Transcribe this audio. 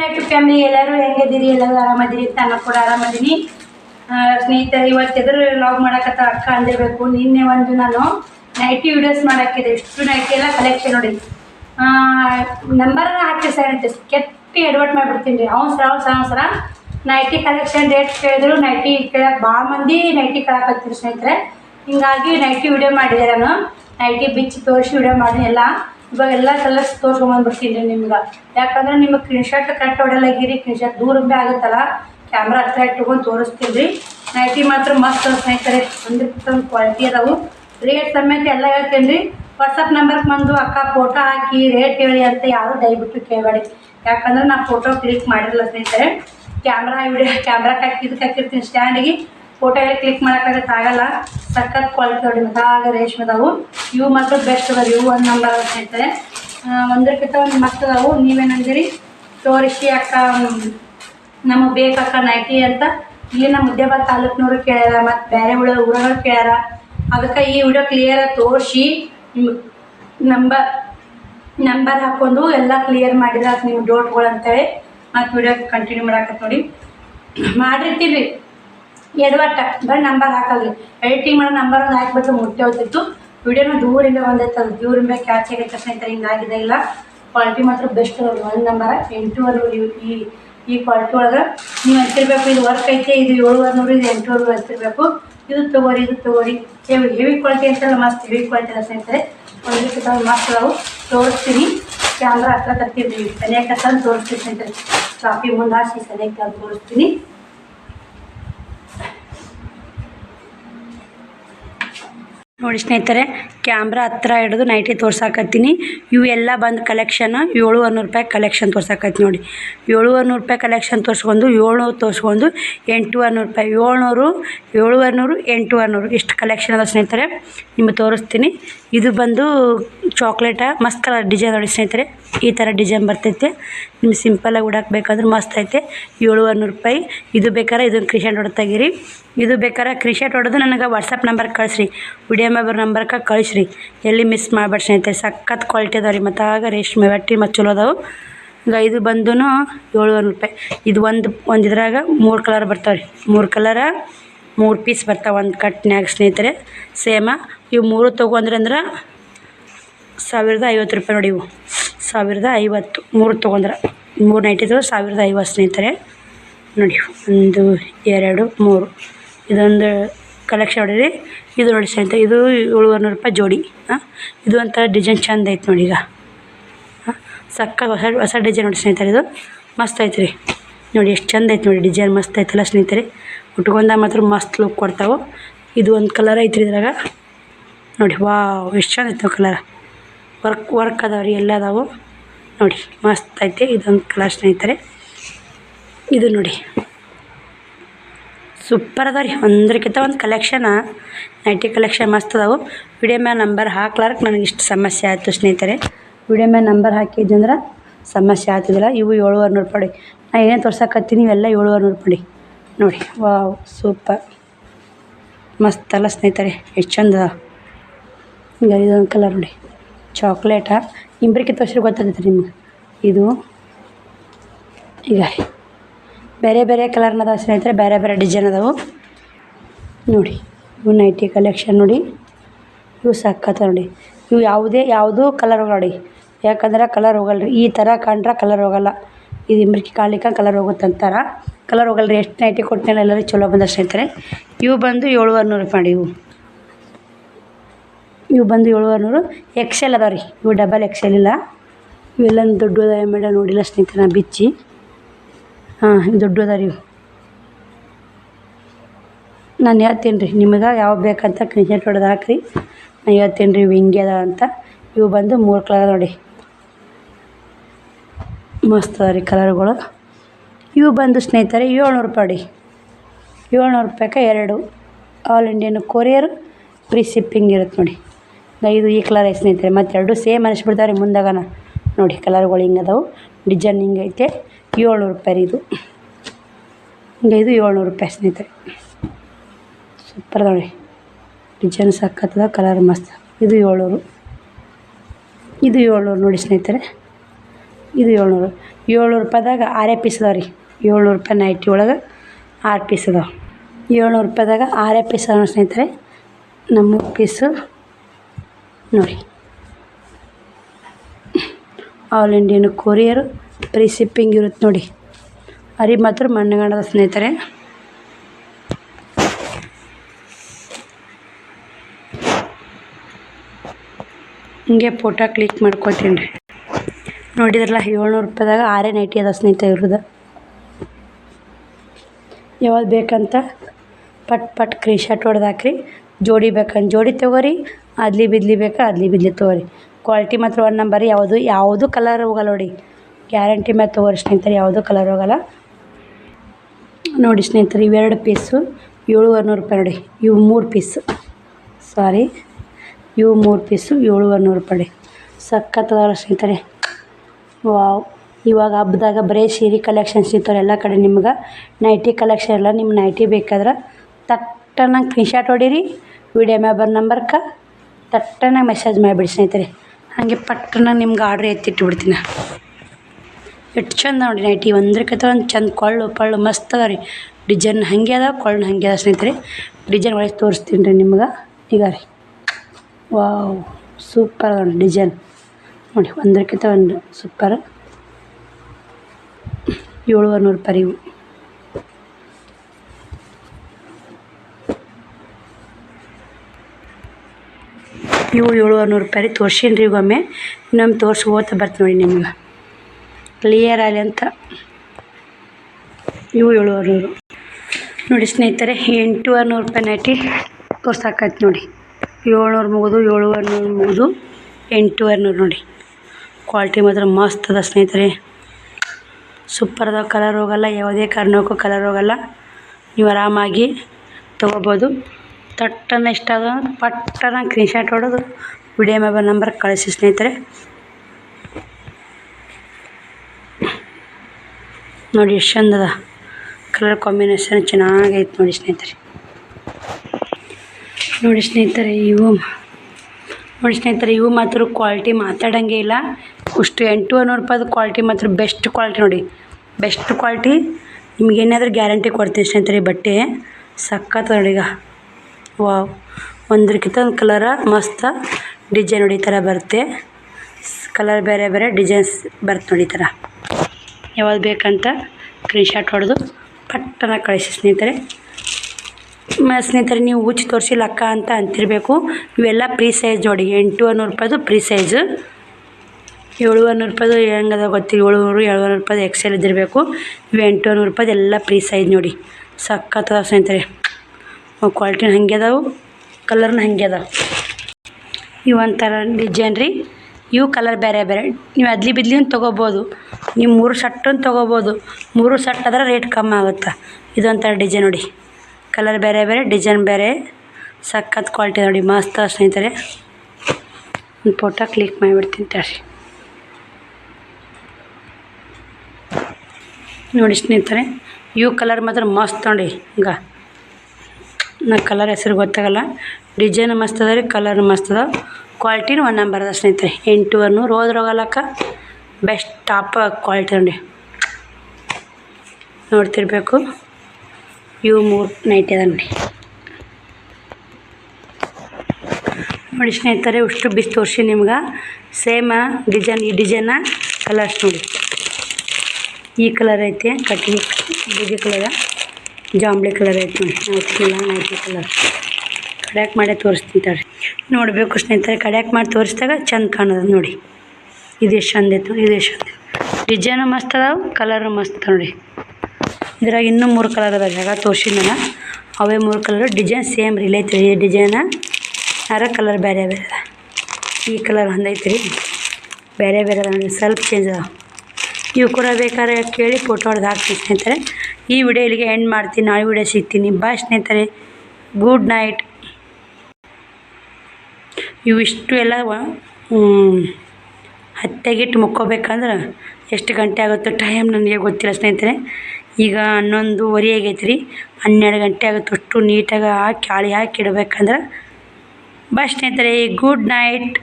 Light family ಎಲ್ಲರೂ ಹೆಂಗಿದ್ದೀರಿ? ಎಲ್ಲರೂ ಆರಾಮದಿರಿ? ಅಂತ ನಾನು ಕೂಡ ಆರಾಮದೀನಿ ಸ್ನೇಹಿತರು, ಇವತ್ತು ಎದುರು ಲಾಗ್ ಮಾಡಕತ್ತ ಅಕ್ಕ ಅಂದಿರಬೇಕು. ನಿನ್ನೆ ಒಂದು ನಾನು ನೈಟಿ ವಿಡಿಯೋಸ್ ಮಾಡಕ್ಕಿದೆ. ಎಷ್ಟು ನೈಟಿ ಎಲ್ಲ ಕಲೆಕ್ಷನ್ ನೋಡಿ. ನಂಬರ್ ಹಾಕಿ ಸರ್ ಅಂತ ಕೆಟ್ಟಿ ಅಡ್ವರ್ಟ್ ಮಾಡಿಬಿಡ್ತೀನಿ ರೀ. ಅವಸರ ಅವಸರ ಅವಸರ ನೈಟಿ ಕಲೆಕ್ಷನ್ ಡೇಟ್ ಕೇಳಿದ್ರು. ನೈಟಿ ಕೇಳಕ್ಕೆ ಭಾಳ ಮಂದಿ ನೈಟಿ ಕೇಳಕತ್ತೀರಿ ಸ್ನೇಹಿತರೆ. ಹಿಂಗಾಗಿ ನೈಟಿ ವಿಡಿಯೋ ಮಾಡಿದೆ ನಾನು. ನೈಟಿ ಬಿಚ್ಚಿ ತೋರಿಸಿ ವಿಡಿಯೋ ಮಾಡಿ ಎಲ್ಲ. ಇವಾಗ ಎಲ್ಲ ಕಲರ್ಸ್ ತೋರ್ಸ್ಕೊಂಬಂದು ಬರ್ತೀನಿ ನಿಮ್ಗೆ. ಯಾಕಂದ್ರೆ ನಿಮ್ಗೆ ಕ್ರೀನ್ ಶರ್ಟ್ ಕರೆಕ್ಟ್ ಹೊಡೆಯಲಾಗಿರಿ ಕ್ರೀನ್ ಶರ್ಟ್ ದೂರ ಆಗುತ್ತಲ್ಲ? ಕ್ಯಾಮ್ರಾ ಹತ್ರ ಇಟ್ಕೊಂಡು ತೋರಿಸ್ತೀನಿ ರೀ. ನೈಟಿ ಮಾತ್ರ ಮಸ್ತ್ ಸ್ನೇಹಿತರೆ. ಒಂದು ಕ್ವಾಲಿಟಿ ಅದಾವು. ರೇಟ್ ಸಮೇತ ಎಲ್ಲ ಹೇಳ್ತೀನಿ ರೀ. ವಾಟ್ಸಪ್ ನಂಬರ್ಗೆ ಬಂದು ಅಕ್ಕ ಫೋಟೋ ಹಾಕಿ ರೇಟ್ ಹೇಳಿ ಅಂತ ಯಾರು ದಯವಿಟ್ಟು ಕೇಳಬೇಡಿ. ಯಾಕಂದ್ರೆ ನಾ ಫೋಟೋ ಕ್ಲಿಕ್ ಮಾಡಿರಲ್ಲ ಸ್ನೇಹಿತರೆ. ಕ್ಯಾಮ್ರಾ ವಿಡಿಯೋ ಕ್ಯಾಮ್ರಾಕ್ಕೆ ಹಾಕಿ ಇದಕ್ಕೆ ಹಾಕಿರ್ತೀನಿ ಸ್ಟ್ಯಾಂಡಿಗೆ ಫೋಟೋ ಕ್ಲಿಕ್ ಮಾಡೋಕ್ಕಾಗತ್ತೆ ಆಗಲ್ಲ ಸಖತ್ ಕ್ವಾಲಿಟಿ ನೋಡಿ ರೇಷ್ಮೆ ಅದಾವು. ಇವು ಮಾತ್ರ ಬೆಸ್ಟ್ ಅದಾವ. ಇವು ಒಂದು ನಂಬರ್ ಆ, ಒಂದಕ್ಕಿಂತ ಒಂದು ಅದಾವು. ನೀವೇನಂದಿರಿ? ತೋರಿಸಿ ಅಕ್ಕ ನಮಗೆ ಬೇಕಕ್ಕ ನೈಟಿ ಅಂತ. ಇಲ್ಲಿ ನಮ್ಮ ಮುದ್ದೇಬಾದ್ ತಾಲೂಕ್ನವ್ರು ಕೇಳ್ಯಾರ ಮತ್ತು ಬೇರೆ ಉಳ ಊರಾಗ ಕೇಳ್ಯಾರ. ಅದಕ್ಕೆ ಈ ವಿಡಿಯೋ ಕ್ಲಿಯರಾಗಿ ತೋರಿಸಿ ನಂಬರ್ ನಂಬರ್ ಹಾಕೊಂಡು ಎಲ್ಲ ಕ್ಲಿಯರ್ ಮಾಡಿದ್ರೆ ಅದು ನೀವು ಡೌಟ್ಗಳು ಅಂತೇಳಿ ಮತ್ತು ವಿಡಿಯೋ ಕಂಟಿನ್ಯೂ ಮಾಡಾಕತ್ತೆ ನೋಡಿ. ಮಾಡಿರ್ತೀವಿ ಎಡವಟ್ಟ, ಬರೀ ನಂಬರ್ ಹಾಕಲ್ರಿ. ಎಡಿಟಿಂಗ್ ಮಾಡೋ ನಂಬರ್ ಒಂದು ಹಾಕ್ಬಿಟ್ಟು ಮುಟ್ಟೆ ಹೋಗ್ತಿತ್ತು. ವಿಡಿಯೋನ ದೂರಿಂದ ಬಂದೈತೆ ಅದು. ದೂರಿಂದ ಕ್ಯಾಚ್ ಆಗೈತೆ ಸ್ನೇಹಿತರೆ ಹಿಂಗಾಗಿದೆ ಇಲ್ಲ. ಕ್ವಾಲಿಟಿ ಮಾತ್ರ ಬೆಸ್ಟ್ ಒಂದು ನಂಬರ ಎಂಟೂವರೆ ಈ ಈ ಕ್ವಾಲಿಟಿ ಒಳಗೆ. ನೀವು ಹಚ್ಚಿರ್ಬೇಕು ಇದು ವರ್ಕ್ ಐತೆ, ಇದು ಏಳುವರೆ ನೂರು ಇದು ಎಂಟುವರೆ ಹಚ್ಚಿರ್ಬೇಕು ಇದು ತೊಗೋರಿ ಇದು ತೊಗೋರಿ. ಹೆವಿ ಹೆವಿ ಕ್ವಾಲಿಟಿ ಅಂತ ಮಸ್ತ್ ಹೆವಿ ಕ್ವಾಲಿಟಿ ಅದ ಸ್ನೇಹಿತರೆ. ಒಂದಕ್ಕೆ ಮಸ್ತ್ ನಾವು ತೋರಿಸ್ತೀನಿ. ಕ್ಯಾಮ್ರಾ ಹತ್ರ ತರ್ತೀನಿ ಸನಿಯಾಕ ತಂದು ತೋರಿಸ್ತೀನಿ ಸ್ನೇಹಿತರೆ. ಶಾಪಿ ಮುಂದೆ ಹಾಸಿ ಸನಿಯಾಕ ತೋರಿಸ್ತೀನಿ. ನೋಡಿ ಸ್ನೇಹಿತರೆ, ಕ್ಯಾಮ್ರಾ ಹತ್ರ ಹಿಡಿದು ನೈಟಿ ತೋರ್ಸಾಕತ್ತೀನಿ. ಇವು ಎಲ್ಲ ಬಂದು ಕಲೆಕ್ಷನ್ ಏಳು ನೂರು ರೂಪಾಯಿ ಕಲೆಕ್ಷನ್ ತೋರ್ಸಾಕತ್ತಿ ನೋಡಿ. ಏಳುವರೆ ನೂರು ರೂಪಾಯಿ ಕಲೆಕ್ಷನ್ ತೋರಿಸ್ಕೊಂಡು, ಏಳ್ನೂರು ತೋರಿಸ್ಕೊಂಡು ಎಂಟು ನೂರು ರೂಪಾಯಿ, ಏಳ್ನೂರು ಏಳುವರೆ ನೂರು ಎಂಟು ನೂರು ಇಷ್ಟು ಕಲೆಕ್ಷನ್ ಅದ ಸ್ನೇಹಿತರೆ, ನಿಮಗೆ ತೋರಿಸ್ತೀನಿ. ಇದು ಬಂದು ಚಾಕ್ಲೇಟ ಮಸ್ತ್ ಕಲರ್ ಡಿಸೈನ್ ನೋಡಿ ಸ್ನೇಹಿತರೆ. ಈ ಥರ ಡಿಸೈನ್ ಬರ್ತೈತೆ. ನಿಮ್ಗೆ ಸಿಂಪಲಾಗಿ ಉಡಾಕ್ ಬೇಕಾದ್ರೆ ಮಸ್ತ್ ಐತೆ. ಏಳುವರೆ ನೂರು ರೂಪಾಯಿ. ಇದು ಬೇಕಾದ್ರೆ ಇದನ್ನು ಕ್ರಿಶರ್ಟ್ ಹೊಡೆದು ತೆಗೀರಿ. ಇದು ಬೇಕಾದ್ರೆ ಕ್ರಿಶರ್ಟ್ ಹೊಡೆದು ನನಗೆ ವಾಟ್ಸಪ್ ನಂಬರ್ ಕಳಿಸ್ರಿ. ವಿಡಿಯೋ ಮೆಂಬರ್ ನಂಬರ್ಗೆ ಕಳಿಸ್ರಿ. ಎಲ್ಲಿ ಮಿಸ್ ಮಾಡ್ಬೇಡಿ ಸ್ನೇಹಿತರೆ. ಸಖತ್ ಕ್ವಾಲಿಟಿ ಅದಾವೆ ರೀ ಮತ್ತು ಆಗ ರೇಷ್ಮೆ, ಬಟ್ಟೆ ಮತ್ತು ಚಲೋ ಅದಾವೆ. ಈಗ ಇದು ಬಂದು ಏಳುವರೆ ರೂಪಾಯಿ. ಇದು ಒಂದು ಒಂದು ಇದ್ರಾಗ ಮೂರು ಕಲರ್ ಬರ್ತಾವೆ ರೀ ಮೂರು ಕಲರ ಮೂರು ಪೀಸ್ ಬರ್ತಾವೆ ಒಂದು ಕಟ್ನ್ಯಾಗ ಸ್ನೇಹಿತರೆ. ಸೇಮ ಇವು ಮೂರು ತೊಗೊಂಡ್ರೆ ಅಂದ್ರೆ ಸಾವಿರದ ಐವತ್ತು ರೂಪಾಯಿ ನೋಡಿ ಇವು. ಸಾವಿರದ ಐವತ್ತು, ಮೂರು ತೊಗೊಂಡ್ರೆ. ಮೂರು ನೈಟಿದು ಸಾವಿರದ ಐವತ್ತು ಸ್ನೇಹಿತರೆ. ನೋಡಿ ಒಂದು, ಎರಡು, ಮೂರು. ಇದೊಂದು ಕಲೆಕ್ಷನ್ ಹೊಡೀರಿ ಇದು ನೋಡಿ ಸ್ನೇಹಿತರೆ, ಇದು ಏಳುವರೆ ನೂರು ರೂಪಾಯಿ ಜೋಡಿ. ಹಾಂ, ಇದು ಒಂಥರ ಡಿಸೈನ್ ಚಂದ ಐತೆ ನೋಡಿ ಈಗ. ಹಾಂ ಸಕ್ಕ ಹೊಸ ಹೊಸ ಡಿಸೈನ್ ನೋಡಿ ಸ್ನೇಹಿತರೆ ಇದು. ಮಸ್ತ್ ಐತೆ ರೀ. ನೋಡಿ ಎಷ್ಟು ಚಂದ ಐತೆ ನೋಡಿ ಡಿಸೈನ್ ಮಸ್ತ್ ಐತಲ್ಲ ಸ್ನೇಹಿತರೆ. ಉಟ್ಕೊಂಡಾಗ ಮಾತ್ರ ಮಸ್ತ್ ಲುಕ್ ಕೊಡ್ತಾವೆ. ಇದು ಒಂದು ಕಲರ್ ಐತ್ರಿ ಇದ್ರಾಗ. ನೋಡಿ, ವಾವ್, ಎಷ್ಟು ಚಂದ ಐತೆ ಕಲರ್ ವರ್ಕ್ ವರ್ಕ್ ಅದಾವೆ ರೀ ಎಲ್ಲ ಅದಾವು. ನೋಡಿ, ಮಸ್ತ್ ಐತೆ. ಇದೊಂದು ಕಲರ್ ಸ್ನೇಹಿತರೆ. ಇದು ನೋಡಿ. ಸೂಪರ್ ಅದ ರೀ ಒಂದ್ರಕ್ಕಿಂತ ಒಂದು ಕಲೆಕ್ಷನ ನೈಟಿ ಕಲೆಕ್ಷನ್ ಮಸ್ತ್ ಅದಾವು. ವಿಡಿಯೋ ಮ್ಯಾಲ ನಂಬರ್ ಹಾಕ್ಲಾರಕ್ಕೆ ನನಗೆ ಇಷ್ಟು ಸಮಸ್ಯೆ ಆಯಿತು ಸ್ನೇಹಿತರೆ. ವಿಡಿಯೋ ಮ್ಯಾಲ ನಂಬರ್ ಹಾಕಿದ್ದಂದ್ರೆ ಸಮಸ್ಯೆ ಆಗ್ತಿದ್ದಿಲ್ಲ ಇವು ಏಳುವರೆ ನೂರು ರೂಪಾಯಿ ನಾ ಏನೇನು ತೋರ್ಸಕತ್ತೀನಿ ಇವೆಲ್ಲ ಏಳುವರೆ ನೂರು ರೂಪಾಯಿ ನೋಡಿ, ವಾವ್ ಸೂಪರ್ ಮಸ್ತ್ ಅಲ್ಲ ಸ್ನೇಹಿತರೆ. ಎಷ್ಟು ಚಂದ ಹಿಂಗೆ ಇದೊಂದು ಕಲರ್ ನೋಡಿ. ಚಾಕ್ಲೇಟ. ಇಂಬ್ರಿಕೆ ತೋರಿಸಿ ಗೊತ್ತಾಗುತ್ತೆ ನಿಮ್ಗೆ. ಇದು ಈಗ ಬೇರೆ ಬೇರೆ ಕಲರ್ನ ಅದಾವೆ ಸ್ನೇಹಿತರೆ, ಬೇರೆ ಬೇರೆ ಡಿಸೈನ್ ಅದಾವು. ನೋಡಿ, ಇವು ನೈಟಿ ಕಲೆಕ್ಷನ್ ನೋಡಿ. ಇವು ಸಕ್ಕತ್ತ ನೋಡಿ. ಇವು ಯಾವುದೇ, ಯಾವುದೂ ಕಲರ್ ನೋಡಿ. ಯಾಕಂದ್ರೆ ಕಲರ್ ಹೋಗಲ್ಲ ರೀ. ಈ ಥರ ಕಂಡ್ರೆ ಕಲರ್ ಹೋಗಲ್ಲ. ಇದು ಇಂಬ್ರಿಕೆ ಕಾಲಿಕ ಕಲರ್ ಹೋಗುತ್ತೆ ಅಂತಾರೆ. ಕಲರ್ ಹೋಗಲ್ಲ ರೀ. ಎಷ್ಟು ನೈಟಿ ಕೊಟ್ಟಿನ ಎಲ್ಲರೂ ಚಲೋ ಬಂದ ಸ್ನೇಹಿತರೆ. ಇವು ಬಂದು ಏಳುವರೆ ನೂರು ರೂಪಾಯಿ ಇವು. ಇವು ಬಂದು ಏಳುವರೆ ನೂರು. ಎಕ್ಸೆಲ್ ಅದಾವೆ ರೀ ಇವು ಡಬಲ್ ಎಕ್ಸೆಲ್ ಇಲ್ಲ. ಇವೆಲ್ಲ ದೊಡ್ಡ ಮೇಡ ನೋಡಿಲ್ಲ ಸ್ನೇಹಿತರೆ, ನಾ ಬಿಚ್ಚಿ. ಹಾಂ ದೊಡ್ಡ ಅದಾವ ರೀ ಇವು. ನಾನು ಹೇಳ್ತೀನಿ ರೀ ನಿಮಗೆ ಯಾವ ಬೇಕಂತ ಕ್ರಿಶೆಟ್ ಹೊಡೆದು ಹಾಕ್ರಿ. ನಾನು ಹೇಳ್ತೀನಿ ರೀ ಇವು ಹಿಂಗೆ ಅದ ಅಂತ. ಇವು ಬಂದು ಮೂರು ಕಲರ್ ನೋಡಿ ಮಸ್ತ್ ಅದ ರೀ ಕಲರ್ಗಳು ಇವು ಬಂದು ಸ್ನೇಹಿತರೆ, ಏಳ್ನೂರು ರೂಪಾಯಿ ಏಳ್ನೂರು ರೂಪಾಯಿಗೆ ಎರಡು. All Indian courier free shipping ಇರುತ್ತೆ ನೋಡಿ ಇದು ಈ ಕಲರ್ ಐತೆ ಸ್ನೇಹಿತರೆ ಮತ್ತು ಎರಡು ಸೇಮ್ ಅನಿಸ್ಬಿಡ್ತಾವೆ ರೀ, ಮುಂದಾಗನ. ನೋಡಿ, ಕಲರ್ಗಳು ಹಿಂಗೆ ಅದಾವೆ ಡಿಸೈನ್ ಹಿಂಗೆ ಐತೆ ಏಳ್ನೂರು ರೂಪಾಯಿ ಇದು. ಹಿಂಗೆ ಇದು ಏಳ್ನೂರು ರೂಪಾಯಿ ಸ್ನೇಹಿತರೆ. ಸೂಪರ್ ನೋಡಿ ಡಿಸೈನ್ ಸಕ್ಕತ್ತದ ಕಲರ್ ಮಸ್ತ್. ಇದು ಏಳ್ನೂರು. ಇದು ಏಳ್ನೂರು ನೋಡಿ ಸ್ನೇಹಿತರೆ. ಇದು ಏಳ್ನೂರು. ಏಳ್ನೂರು ರೂಪಾಯಿದಾಗ ಆರೇ ಪೀಸ್ ಅದಾವೆ ರೀ. ಏಳ್ನೂರು ರೂಪಾಯಿ ನೈಟಿ ಒಳಗೆ ಆರು ಪೀಸ್ ಅದಾವೆ. ಏಳ್ನೂರು ರೂಪಾಯಿದಾಗ ಆರೇ ಪೀಸ್ ಅದಾವೆ ಸ್ನೇಹಿತರೆ. ನಮ್ಮ ಪೀಸು ನೋಡಿ. All Indian courier free shipping ಇರುತ್ತೆ ನೋಡಿ. ಅರಿ ಮಾತ್ರ ಮಣ್ಣಗಣದ ಸ್ನೇಹಿತರೆ. ಹಿಂಗೆ ಫೋಟೋ ಕ್ಲಿಕ್ ಮಾಡ್ಕೊತೀನಿ ರೀ. ನೋಡಿದ್ರಲ್ಲ ಏಳ್ನೂರು ರೂಪಾಯ್ದಾಗ ಆರೇ ನೈಟಿ ಅದ ಸ್ನೇಹಿತ ಇವ್ರದ್ದು. ಯಾವ್ದು ಬೇಕಂತ ಪಟ್ ಪಟ್ ಕ್ರೀ ಶಾಟ್ ಹೊಡೆದು ಜೋಡಿ ಬೇಕಂತ ಜೋಡಿ ತೊಗೋರಿ. ಅದ್ಲಿ ಬಿದ್ಲಿ ಬೇಕಾ? ಅದ್ಲಿ ಬಿದ್ಲಿ ತಗೋರಿ. ಕ್ವಾಲಿಟಿ ಮಾತ್ರ ಒನ್ ನಂಬರ್ ಯಾವುದು ಯಾವುದು ಕಲರ್ ಹೋಗಲ್ಲ ನೋಡಿ. ಗ್ಯಾರಂಟಿ ಮೇಲೆ ತೊಗೋರಿ ಸ್ನೇಹಿತರೆ. ಯಾವುದು ಕಲರ್ ಹೋಗಲ್ಲ. ನೋಡಿ ಸ್ನೇಹಿತರೆ ಇವೆರಡು ಪೀಸು ಏಳುವರೆ ನೂರು ರೂಪಾಯಿ ನೋಡಿ. ಇವು ಮೂರು ಪೀಸು ಸಾರಿ ಇವು ಮೂರು ಪೀಸು ಏಳುವರೆ ನೂರು ರೂಪಾಯಿ ಸಖತ್ತದಾರ ಸ್ನೇಹಿತರೆ. ವಾವ್ ಇವಾಗ ಹಬ್ಬದಾಗ ಬರೇ ಸೀರೆ ಕಲೆಕ್ಷನ್ ಸಿಗ್ತಾರೆ ಎಲ್ಲ ಕಡೆ ನಿಮ್ಗೆ. ನೈಟಿ ಕಲೆಕ್ಷನ್ ಎಲ್ಲ ನಿಮ್ಮ ನೈಟಿ ಬೇಕಾದ್ರೆ ತಟ್ಟನ ಸ್ಕ್ರೀನ್ ಶಾಟ್ ಹೊಡೀರಿ ವಿಡಿಯೋ ಮ್ಯಾಬರ್ ನಂಬರ್ಕ ತಟ್ಟನ ಮೆಸೇಜ್ ಮಾಡಿಬಿಡಿ ಸ್ನೇಹಿತರೆ. ಹಾಗೆ ಪಟ್ಟನ ನಿಮ್ಗೆ ಆರ್ಡ್ರ್ ಎತ್ತಿಟ್ಬಿಡ್ತೀನಿ. ಎಷ್ಟು ಚಂದ ನೋಡಿ ನೈಟಿ ಒಂದ್ರಕ್ಕಿಂತ ಒಂದು ಚಂದ ಕೊಳ್ಳು, ಪಳ್ಳು ಮಸ್ತ್ ಅದ ರೀ. ಡಿಸೈನ್ ಹಾಗೆ ಅದ ಕೊಳ್ಳು ಹಾಗೆ ಅದ ಸ್ನೇಹಿತರೆ. ಡಿಸೈನ್ ಒಳಗೆ ತೋರಿಸ್ತೀನಿ ರೀ ನಿಮ್ಗೆ. ಈಗ ರೀ. ವಾವ್ ಸೂಪರ್ ಅದ ನೋಡಿ ಡಿಸೈನ್ ನೋಡಿ ಒಂದ್ರಕ್ಕಿಂತ ಒಂದು ಸೂಪರ್ ಏಳುವರೆ ನೂರು ರೂಪಾಯಿ ಇವು ಏಳು ನೂರು ರೂಪಾಯಿ ತೋರ್ಸೀನಿ ರೀ ಒಮ್ಮೆ. ಇನ್ನೊಮ್ಮೆ ತೋರ್ಸಿ ಓದ್ತಾ ಬರ್ತೀನಿ ನೋಡಿ ನಿಮ್ಗೆ. ಕ್ಲಿಯರ್ ಆಗಲಿ ಅಂತ. ಇವು ಏಳು ನೂರು ನೋಡಿ ಸ್ನೇಹಿತರೆ ಎಂಟೂವರೆ ನೂರು ರೂಪಾಯಿ ನೈಟಿ ತೋರ್ಸಾಕೈತೆ ನೋಡಿ. ಏಳ್ನೂರು ಮುಗಿದು ಏಳುವರೆ ನೂರು ಮುಗಿದು ಎಂಟೂವರೆ ನೂರು ನೋಡಿ. ಕ್ವಾಲಿಟಿ ಮಾತ್ರ ಮಸ್ತ್ ಅದ ಸ್ನೇಹಿತರೆ. ಸೂಪರ್ ಅದ ಕಲರ್ ಹೋಗಲ್ಲ, ಯಾವುದೇ ಕಾರಣಕ್ಕೂ ಕಲರ್ ಹೋಗಲ್ಲ. ನೀವು ಆರಾಮಾಗಿ ತೊಗೋಬೋದು. ತಟ್ಟನ ಇಷ್ಟ ಅದ ಪಟ್ಟನ ಸ್ಕ್ರೀನ್ ಶಾಟ್ ಹೊಡೆದು ವಿಡಿಯೋ ಮೊಬೈಲ್ ನಂಬರ್ ಕಳಿಸಿ ಸ್ನೇಹಿತರೆ. ನೋಡಿ ಎಷ್ಟು ಚಂದ ಅದ ಕಲರ್ ಕಾಂಬಿನೇಷನ್ ಚೆನ್ನಾಗೈತೆ ನೋಡಿ ಸ್ನೇಹಿತರೆ. ನೋಡಿ ಸ್ನೇಹಿತರೆ ಇವು ನೋಡಿ ಸ್ನೇಹಿತರೆ ಇವು ಮಾತ್ರ ಕ್ವಾಲಿಟಿ ಮಾತಾಡೋಂಗೆ ಇಲ್ಲ. ಅಷ್ಟು ಎಂಟು ನೂರು ರೂಪಾಯ್ದು ಕ್ವಾಲಿಟಿ ಮಾತ್ರ ಬೆಸ್ಟ್ ಕ್ವಾಲಿಟಿ ನೋಡಿ. ಬೆಸ್ಟ್ ಕ್ವಾಲಿಟಿ ನಿಮ್ಗೆ ಏನಾದರೂ ಗ್ಯಾರಂಟಿ ಕೊಡ್ತೀನಿ ಸ್ನೇಹಿತರೆ ಈ ಬಟ್ಟೆ. ಸಖತ್ ನೋಡಿ ಈಗ. ವಾವ್. ಒಂದಕ್ಕಿಂತ ಒಂದು ಕಲರ ಮಸ್ತ ಡಿಸೈನ್ ನೋಡಿ ಥರ ಬರುತ್ತೆ. ಕಲರ್ ಬೇರೆ ಬೇರೆ ಡಿಸೈನ್ಸ್ ಬರುತ್ತೆ ನೋಡಿ ಈ ಥರ ಯಾವಾಗ ಬೇಕಂತ ಸ್ಕ್ರೀನ್ ಶಾಟ್ ಹೊಡೆದು ಪಟ್ಟನ ಕಳಿಸಿ ಸ್ನೇಹಿತರೆ. ಸ್ನೇಹಿತರೆ, ನೀವು ಉಚ್ಚಿ ತೋರಿಸಿಲ್ಲ ಲಕ್ಕ ಅಂತ ಅಂತಿರಬೇಕು. ಇವೆಲ್ಲ ಪ್ರೀ ಸೈಜ್ ನೋಡಿ, ಎಂಟು ನೂರು ರೂಪಾಯಿದು ಪ್ರೀ ಸೈಜ್ ಏಳು ನೂರು ರೂಪಾಯ್ದು ಹೆಂಗದ ಗೊತ್ತಿಲ್ಲ ಏಳುನೂರು ಏಳುವರೆ ರೂಪಾಯ್ದು ಎಕ್ಸೆಲ್ ಇದ್ದಿರಬೇಕು. ಇವು ಎಂಟು ನೂರು ರೂಪಾಯ್ದು ಎಲ್ಲ ಪ್ರೀ ಸೈಜ್ ನೋಡಿ. ಸಕ್ಕತ್ತದ ಸ್ನೇಹಿತರೆ. ಕ್ವಾಲಿಟಿನ ಹಾಗೆ ಅದಾವು ಕಲರ್ನ ಹಾಗೆ ಅದಾವೆ. ಇವು ಒಂಥರ ಡಿಸೈನ್ ರೀ. ಇವು ಕಲರ್ ಬೇರೆ ಬೇರೆ. ನೀವು ಅದ್ಲಿ ಬಿದ್ಲಿನ ತೊಗೋಬೋದು. ನೀವು ಮೂರು ಶರ್ಟನ್ನು ತೊಗೋಬೋದು. ಮೂರು ಶರ್ಟ್ ಆದ್ರೆ ರೇಟ್ ಕಮ್ಮಿ ಆಗುತ್ತೆ? ಇದೊಂಥರ ಡಿಸೈನ್ ನೋಡಿ. ಕಲರ್ ಬೇರೆ ಬೇರೆ ಡಿಸೈನ್ ಬೇರೆ. ಸಖತ್ ಕ್ವಾಲಿಟಿ ನೋಡಿ. ಮಸ್ತ್ ಸ್ನೇಹಿತರೆ. ಒಂದು ಫೋಟೋ ಕ್ಲಿಕ್ ಮಾಡಿಬಿಡ್ತೀನಿ ತರ್ರಿ ನೋಡಿ ಸ್ನೇಹಿತರೆ, ಇವು ಕಲರ್ ಮಾತ್ರ ಮಸ್ತ್ ನೋಡಿ. ಈಗ ನಾ ಕಲರ್ ಹೆಸರು ಗೊತ್ತಾಗಲ್ಲ. ಡಿಸೈನ್ ಮಸ್ತ್ ಅದ ರೀ ಕಲರ್ ಮಸ್ತ್ ಅದ. ಕ್ವಾಲಿಟಿನೂ ಒನ್ ನಂಬರ್ ಅದ ಸ್ನೇಹಿತರೆ ಎಂಟೂವರೆ ನೂರು ಹೋದ್ರೋಗಲ್ಲಕ್ಕ ಬೆಸ್ಟ್ ಟಾಪ್ ಕ್ವಾಲಿಟಿ ನೋಡಿ ನೋಡ್ತಿರ್ಬೇಕು. ಇವು ಮೂರು ನೈಟಿ ಅದ ನೋಡಿ ನೋಡಿ ಸ್ನೇಹಿತರೆ ಉಷ್ಟು ಬಿಸಿ ತೋರಿಸಿ ನಿಮ್ಗೆ. ಸೇಮ ಡಿಸೈನ್ ಈ ಡಿಸೈನ ಕಲರ್ಸ್ ನೋಡಿ ಈ ಕಲರ್ ಐತೆ ಕಟ್ಟಿ ಬೂದಿ ಕಲರ ಜಾಂಬ್ಳಿ ಕಲರ್ ಐತೆ ನೋಡಿ. Nighty colour. ಕಡ್ಯಾಕ್ ಮಾಡೇ ತೋರಿಸ್ತೀನಿ ತಡ್ರಿ. ನೋಡಬೇಕು ಸ್ನೇಹಿತರೆ, ಕಡ್ಯಾಕ್ ಮಾಡಿ ತೋರಿಸಿದಾಗ ಚಂದ ಕಾಣೋದು ನೋಡಿ. ಇದು ಎಷ್ಟು ಚಂದ ಐತೆ ಇದು ಎಷ್ಟು ಚಂದ ಡಿಸೈನು ಮಸ್ತ್ ಅದಾವೆ, ಕಲರು ಮಸ್ತ್ ನೋಡಿ ಇದ್ರಾಗ ಇನ್ನೂ ಮೂರು ಕಲರ್ ಅದಾವೆ, ಜಾಗ ತೋರಿಸಿದ್ನಲ್ಲ ಅವೇ ಮೂರು ಕಲರ್, ಡಿಸೈನ್ ಸೇಮ್ ರಿಲೇಟ್ ಈ ಡಿಸೈನ. ಯಾರ ಕಲರ್ ಬೇರೆ ಬೇರೆ ಅದ ಈ ಕಲರ್ ಒಂದೈತೆ ರೀ ಬೇರೆ ಬೇರೆ ಅದ ಸ್ವಲ್ಪ ಚೇಂಜ್ ಅದಾವೆ. ಇವು ಕೂಡ ಬೇಕಾದ್ರೆ ಕೇಳಿ ಫೋಟೋ ಹೊಡೆದು ಹಾಕ್ತೀನಿ ಸ್ನೇಹಿತರೆ. ಈ ವಿಡಿಯೋ ಇಲ್ಲಿಗೆ ಎಂಡ್ ಮಾಡ್ತೀನಿ. ನಾಳೆ ವಿಡಿಯೋ ಸಿಗ್ತೀನಿ. ಬಾಯ್ ಸ್ನೇಹಿತರೆ. ಗುಡ್ ನೈಟ್ ಇವಿಷ್ಟು ಎಲ್ಲ ಹತ್ತೆಗಿಟ್ಟು ಮುಕ್ಕೋಬೇಕಂದ್ರೆ ಎಷ್ಟು ಗಂಟೆ ಆಗುತ್ತೋ ಟೈಮ್ ನನಗೆ ಗೊತ್ತಿಲ್ಲ ಸ್ನೇಹಿತರೆ. ಈಗ ಹನ್ನೊಂದುವರೆ ಆಗೈತೆ ರೀ. ಹನ್ನೆರಡು ಗಂಟೆ ಆಗುತ್ತೆ ಅಷ್ಟು ನೀಟಾಗಿ ಹಾಕಿ ಹಾಳಿ ಹಾಕಿ ಇಡಬೇಕಂದ್ರೆ. ಬಾಯ್ ಸ್ನೇಹಿತರೆ. Good night